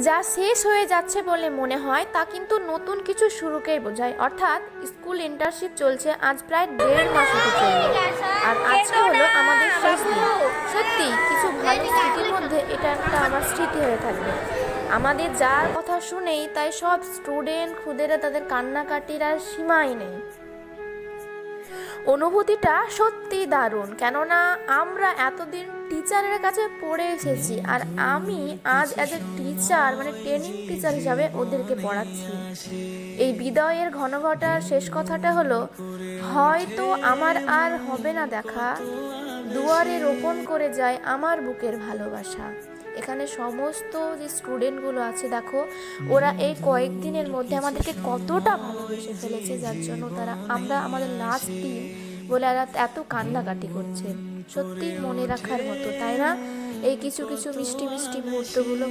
যা শেষ হয়ে যাচ্ছে বলে মনে হয়, তা কিন্তু নতুন কিছু শুরুকেই বোঝায়। অর্থাৎ, স্কুল ইন্টার্নশিপ চলছে আজ প্রায় দেড় মাস হতে চলল। আর আজকে হলো আমাদের শেষ দিন। সত্যি, কিছু ভালো স্মৃতির মধ্যে এটা একটা আমার স্মৃতি হয়ে থাকবে। আমাদের যার কথা শুনেই তাই সব স্টুডেন্ট খুদেরা তাদের কান্নাকাটির আর সীমাই নেই। অনুভূতিটা সত্যি দারুণ। কেননা আমরা এতদিন টিচারের কাছে পড়ে এসেছি আর আমি আজ অ্যাজ এ টিচার মানে ট্রেনিং টিচার হিসাবে ওদেরকে পড়াচ্ছি। এই বিদায়ের ঘনঘটার শেষ কথাটা হলো, হয়তো আমার আর হবে না দেখা। দুয়ারে রোপণ করে যায় আমার বুকের ভালোবাসা। এখানে সমস্ত যে স্টুডেন্টগুলো আছে, দেখো, ওরা এই কয়েকদিনের মধ্যে আমাদেরকে কতটা ভালোবেসে ফেলেছে, যার জন্য তারা, আমরা আমাদের লাস্ট দিন বলে এরা এত কান্নাকাটি করছে। সত্যি মনে রাখার মতো, তাই না? এই কিছু কিছু মিষ্টি মিষ্টি মুহূর্তগুলো